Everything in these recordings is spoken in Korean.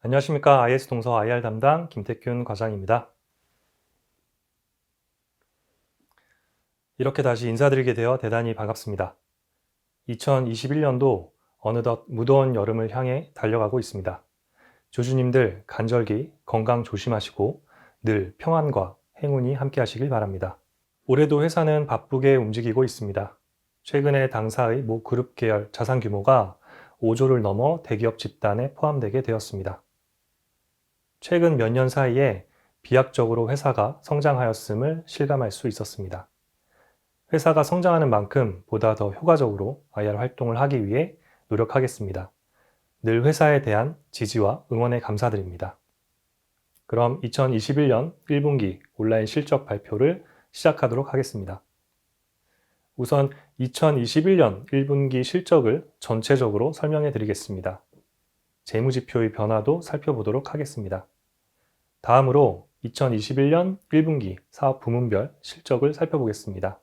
안녕하십니까. IS 동서 IR 담당 김태균 과장입니다. 이렇게 다시 인사드리게 되어 대단히 반갑습니다. 2021년도 어느덧 무더운 여름을 향해 달려가고 있습니다. 조주님들 간절기 건강 조심하시고 늘 평안과 행운이 함께 하시길 바랍니다. 올해도 회사는 바쁘게 움직이고 있습니다. 최근에 당사의 모 그룹 계열 자산 규모가 5조를 넘어 대기업 집단에 포함되게 되었습니다. 최근 몇 년 사이에 비약적으로 회사가 성장하였음을 실감할 수 있었습니다. 회사가 성장하는 만큼 보다 더 효과적으로 IR 활동을 하기 위해 노력하겠습니다. 늘 회사에 대한 지지와 응원에 감사드립니다. 그럼 2021년 1분기 온라인 실적 발표를 시작하도록 하겠습니다. 우선 2021년 1분기 실적을 전체적으로 설명해 드리겠습니다. 재무지표의 변화도 살펴보도록 하겠습니다. 다음으로 2021년 1분기 사업 부문별 실적을 살펴보겠습니다.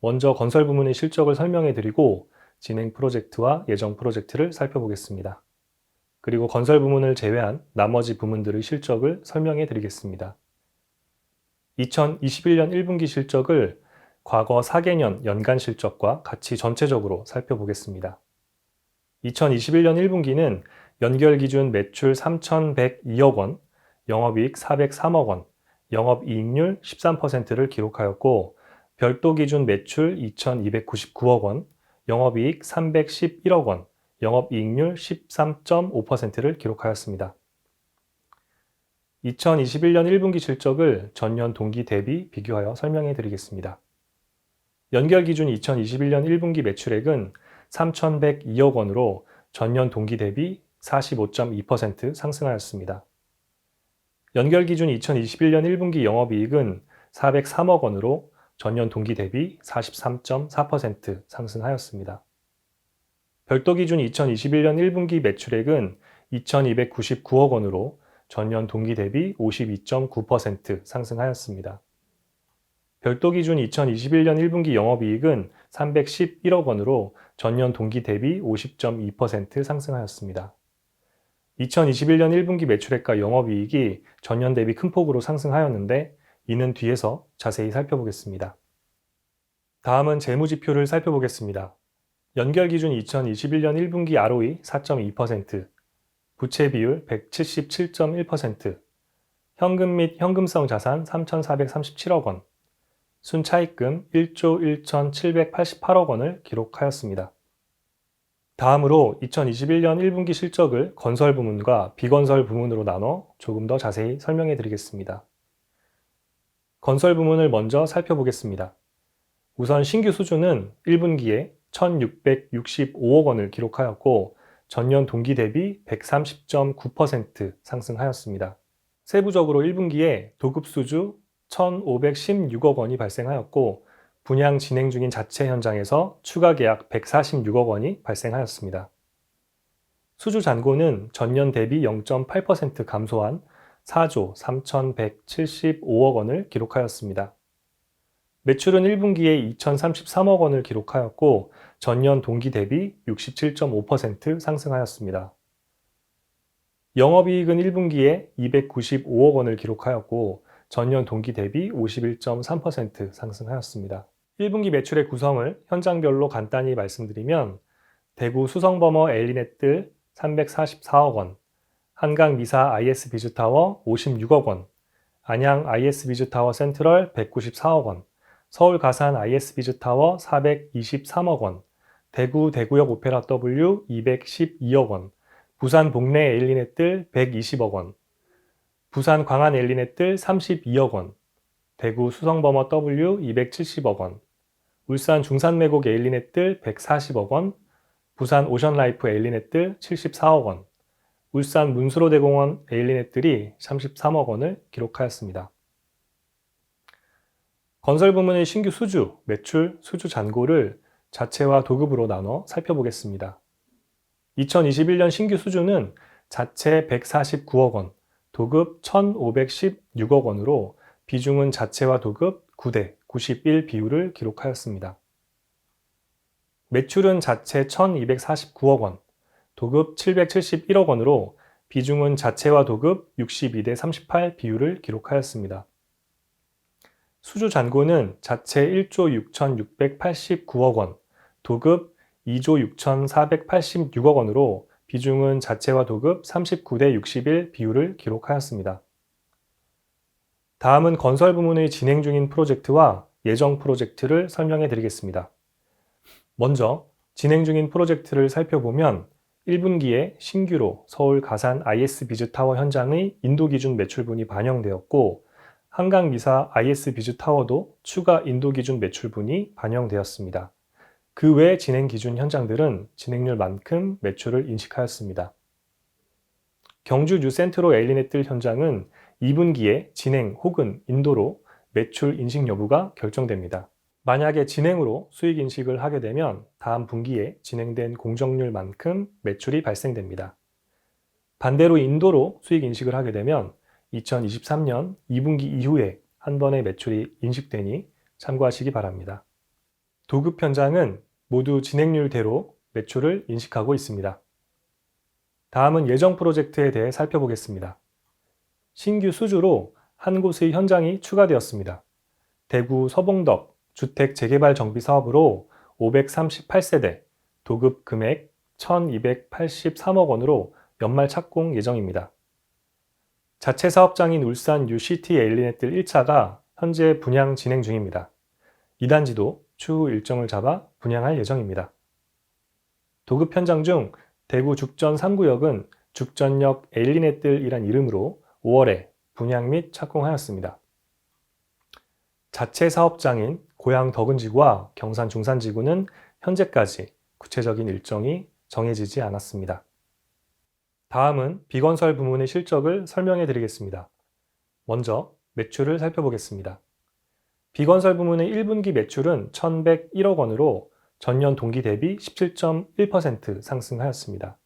먼저 건설 부문의 실적을 설명해 드리고 진행 프로젝트와 예정 프로젝트를 살펴보겠습니다. 그리고 건설 부문을 제외한 나머지 부문들의 실적을 설명해 드리겠습니다. 2021년 1분기 실적을 과거 4개년 연간 실적과 같이 전체적으로 살펴보겠습니다. 2021년 1분기는 연결 기준 매출 3,102억 원, 영업이익 403억 원, 영업이익률 13%를 기록하였고 별도 기준 매출 2,299억 원, 영업이익 311억 원, 영업이익률 13.5%를 기록하였습니다. 2021년 1분기 실적을 전년 동기 대비 비교하여 설명해 드리겠습니다. 연결 기준 2021년 1분기 매출액은 3,102억 원으로 전년 동기 대비 45.2% 상승하였습니다. 연결 기준 2021년 1분기 영업이익은 403억 원으로 전년 동기 대비 43.4% 상승하였습니다. 별도 기준 2021년 1분기 매출액은 2,299억 원으로 전년 동기 대비 52.9% 상승하였습니다. 별도 기준 2021년 1분기 영업이익은 311억 원으로 전년 동기 대비 50.2% 상승하였습니다. 2021년 1분기 매출액과 영업이익이 전년 대비 큰 폭으로 상승하였는데 이는 뒤에서 자세히 살펴보겠습니다. 다음은 재무지표를 살펴보겠습니다. 연결 기준 2021년 1분기 ROE 4.2%, 부채 비율 177.1%, 현금 및 현금성 자산 3,437억 원, 순차입금 1조 1,788억 원을 기록하였습니다. 다음으로 2021년 1분기 실적을 건설 부문과 비건설 부문으로 나눠 조금 더 자세히 설명해 드리겠습니다. 건설 부문을 먼저 살펴보겠습니다. 우선 신규 수주는 1분기에 1,665억 원을 기록하였고 전년 동기 대비 130.9% 상승하였습니다. 세부적으로 1분기에 도급 수주 1,516억 원이 발생하였고 분양 진행 중인 자체 현장에서 추가 계약 146억 원이 발생하였습니다. 수주 잔고는 전년 대비 0.8% 감소한 4조 3,175억 원을 기록하였습니다. 매출은 1분기에 2,033억 원을 기록하였고 전년 동기 대비 67.5% 상승하였습니다. 영업이익은 1분기에 295억 원을 기록하였고 전년 동기 대비 51.3% 상승하였습니다. 1분기 매출의 구성을 현장별로 간단히 말씀드리면 대구 수성버머 엘리넷들 344억 원, 한강 미사 IS 비주타워 56억 원, 안양 IS 비주타워 센트럴 194억 원, 서울 가산 IS 비주타워 423억 원, 대구 대구역 오페라 W 212억 원, 부산 복내 엘리넷들 120억 원, 부산 광안 엘리넷들 32억 원, 대구 수성버머 W 270억 원, 울산 중산매곡 엘리넷들 140억 원, 부산 오션라이프 엘리넷들 74억 원, 울산 문수로대공원 엘리넷들이 33억 원을 기록하였습니다. 건설 부문의 신규 수주, 매출, 수주 잔고를 자체와 도급으로 나눠 살펴보겠습니다. 2021년 신규 수주는 자체 149억 원, 도급 1,516억 원으로 비중은 자체와 도급 9대 91 비율을 기록하였습니다. 매출은 자체 1,249억 원, 도급 771억 원으로 비중은 자체와 도급 62대 38 비율을 기록하였습니다. 수주 잔고는 자체 1조 6,689억 원, 도급 2조 6,486억 원으로 비중은 자체와 도급 39대 61 비율을 기록하였습니다. 다음은 건설 부문의 진행 중인 프로젝트와 예정 프로젝트를 설명해 드리겠습니다. 먼저 진행 중인 프로젝트를 살펴보면 1분기에 신규로 서울 가산 IS 비즈 타워 현장의 인도 기준 매출분이 반영되었고 한강 미사 IS 비즈 타워도 추가 인도 기준 매출분이 반영되었습니다. 그 외 진행 기준 현장들은 진행률만큼 매출을 인식하였습니다. 경주 뉴센트로 에일리넷들 현장은 2분기에 진행 혹은 인도로 매출 인식 여부가 결정됩니다. 만약에 진행으로 수익 인식을 하게 되면 다음 분기에 진행된 공정률만큼 매출이 발생됩니다. 반대로 인도로 수익 인식을 하게 되면 2023년 2분기 이후에 한 번의 매출이 인식되니 참고하시기 바랍니다. 도급 현장은 모두 진행률대로 매출을 인식하고 있습니다. 다음은 예정 프로젝트에 대해 살펴보겠습니다. 신규 수주로 한 곳의 현장이 추가되었습니다. 대구 서봉덕 주택 재개발 정비 사업으로 538세대, 도급 금액 1283억 원으로 연말 착공 예정입니다. 자체 사업장인 울산 UCT 에일리넷들 1차가 현재 분양 진행 중입니다. 2단지도 추후 일정을 잡아 분양할 예정입니다. 도급 현장 중 대구 죽전 3구역은 죽전역 에일리넷들이란 이름으로 5월에 분양 및 착공하였습니다. 자체 사업장인 고양 덕은지구와 경산 중산지구는 현재까지 구체적인 일정이 정해지지 않았습니다. 다음은 비건설 부문의 실적을 설명해 드리겠습니다. 먼저 매출을 살펴보겠습니다. 비건설 부문의 1분기 매출은 1,101억 원으로 전년 동기 대비 17.1% 상승하였습니다.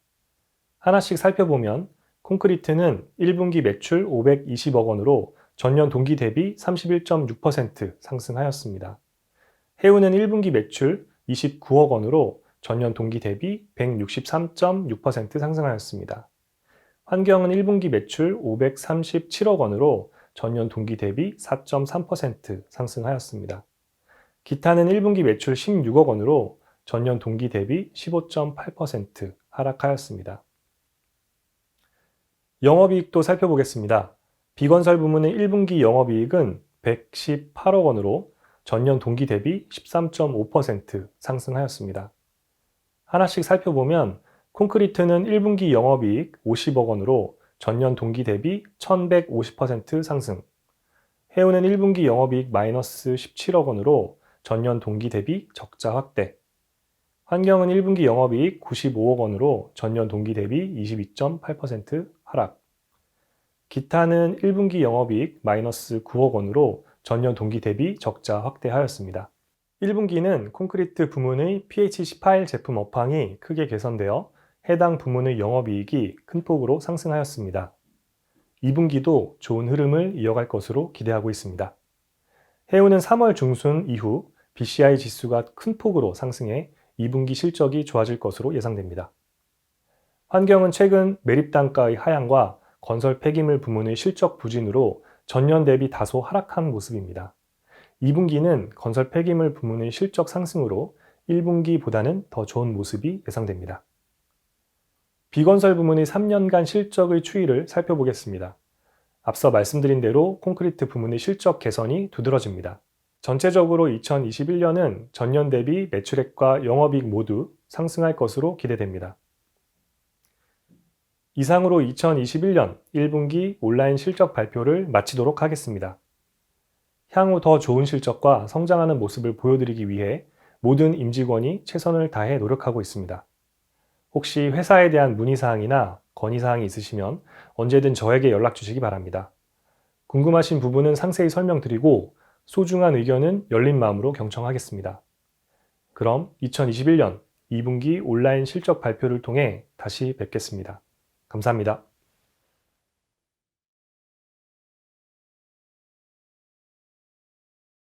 하나씩 살펴보면 콘크리트는 1분기 매출 520억 원으로 전년 동기 대비 31.6% 상승하였습니다. 해운은 1분기 매출 29억 원으로 전년 동기 대비 163.6% 상승하였습니다. 환경은 1분기 매출 537억 원으로 전년 동기 대비 4.3% 상승하였습니다. 기타는 1분기 매출 16억 원으로 전년 동기 대비 15.8% 하락하였습니다. 영업이익도 살펴보겠습니다. 비건설 부문의 1분기 영업이익은 118억 원으로 전년 동기 대비 13.5% 상승하였습니다. 하나씩 살펴보면 콘크리트는 1분기 영업이익 50억 원으로 전년 동기 대비 1150% 상승, 해운은 1분기 영업이익 마이너스 17억 원으로 전년 동기 대비 적자 확대, 환경은 1분기 영업이익 95억 원으로 전년 동기 대비 22.8% 하락. 기타는 1분기 영업이익 마이너스 9억 원으로 전년 동기 대비 적자 확대하였습니다. 1분기는 콘크리트 부문의 PH18 제품 업황이 크게 개선되어 해당 부문의 영업이익이 큰 폭으로 상승하였습니다. 2분기도 좋은 흐름을 이어갈 것으로 기대하고 있습니다. 해운은 3월 중순 이후 BCI 지수가 큰 폭으로 상승해 2분기 실적이 좋아질 것으로 예상됩니다. 환경은 최근 매립 단가의 하향과 건설 폐기물 부문의 실적 부진으로 전년 대비 다소 하락한 모습입니다. 2분기는 건설 폐기물 부문의 실적 상승으로 1분기보다는 더 좋은 모습이 예상됩니다. 비건설 부문의 3년간 실적의 추이를 살펴보겠습니다. 앞서 말씀드린 대로 콘크리트 부문의 실적 개선이 두드러집니다. 전체적으로 2021년은 전년 대비 매출액과 영업이익 모두 상승할 것으로 기대됩니다. 이상으로 2021년 1분기 온라인 실적 발표를 마치도록 하겠습니다. 향후 더 좋은 실적과 성장하는 모습을 보여드리기 위해 모든 임직원이 최선을 다해 노력하고 있습니다. 혹시 회사에 대한 문의사항이나 건의사항이 있으시면 언제든 저에게 연락 주시기 바랍니다. 궁금하신 부분은 상세히 설명드리고 소중한 의견은 열린 마음으로 경청하겠습니다. 그럼 2021년 2분기 온라인 실적 발표를 통해 다시 뵙겠습니다. 감사합니다.